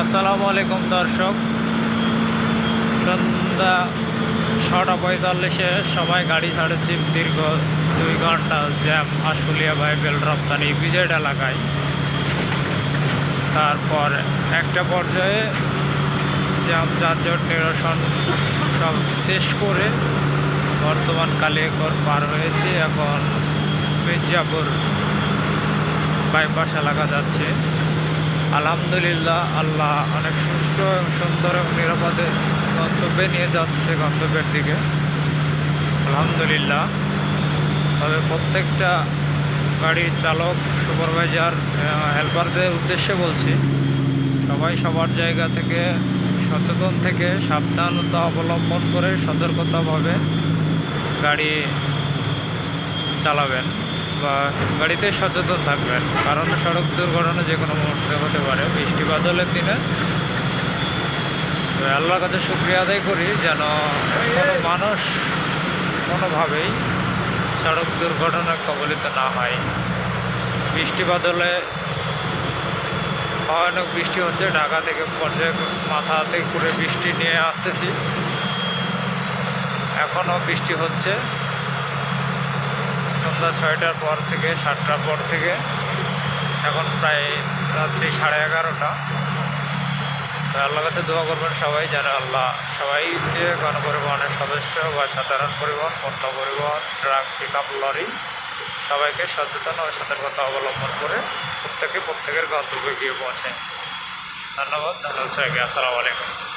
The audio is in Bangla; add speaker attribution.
Speaker 1: আসসালামু আলাইকুম দর্শক। সন্ধ্যা ছটা পঁয়তাল্লিশে সবাই গাড়ি ছাড়েছি দীর্ঘ দুই ঘণ্টা জ্যাম আশুলিয়া বাইবেল রপ্তানি বিজেড এলাকায়। তারপর একটা পর্যায়ে জ্যাম যানজট নিরসন সব শেষ করে বর্তমান কালিয়াকর পার হয়েছে। এখন মির্জাপুর বাইপাস এলাকা যাচ্ছে। আলহামদুলিল্লাহ, আল্লাহ অনেক সুস্থ এবং সুন্দর এবং নিরাপদে গন্তব্যে নিয়ে যাচ্ছে গন্তব্যের দিকে। আলহামদুলিল্লাহ। তবে প্রত্যেকটা গাড়ির চালক, সুপারভাইজার হেল্পারদের উদ্দেশ্যে বলছি, সবাই সবার জায়গা থেকে সচেতন থেকে সাবধানতা অবলম্বন করে সতর্কতাভাবে গাড়ি চালাবেন। গাড়িতে সচেতন থাকবেন। কারণ সড়ক দুর্ঘটনা যে কোনো মুহূর্তে হতে পারে। বৃষ্টি বাদলের দিনে আল্লাহর কাছে শুক্রিয়া আদায় করি যেন কোনো মানুষ কোনোভাবেই সড়ক দুর্ঘটনার কবলিত না হয়। বৃষ্টি বাদলে ভয়ানক বৃষ্টি হচ্ছে। ঢাকা থেকে পর্যায়ে মাথা থেকে করে বৃষ্টি নিয়ে আসতেছি। এখনও বৃষ্টি হচ্ছে। সন্ধ্যা ছয়টার পর থেকে, সাতটার পর থেকে। এখন প্রায় রাত্রি সাড়ে এগারোটা। তো আল্লাহর কাছে দোয়া করবেন সবাই যারা আল্লাহ সবাইকে গণপরিবহনের সদস্য বা সাধারণ পরিবহন, পণ্য পরিবহন, ট্রাক পিক আপ লরি সবাইকে সচেতন ও সতর্কতা অবলম্বন করে প্রত্যেকে প্রত্যেকের গন্তব্যে গিয়ে পৌঁছে। ধন্যবাদ। ধন্যবাদ সবাইকে। আসসালামু আলাইকুম।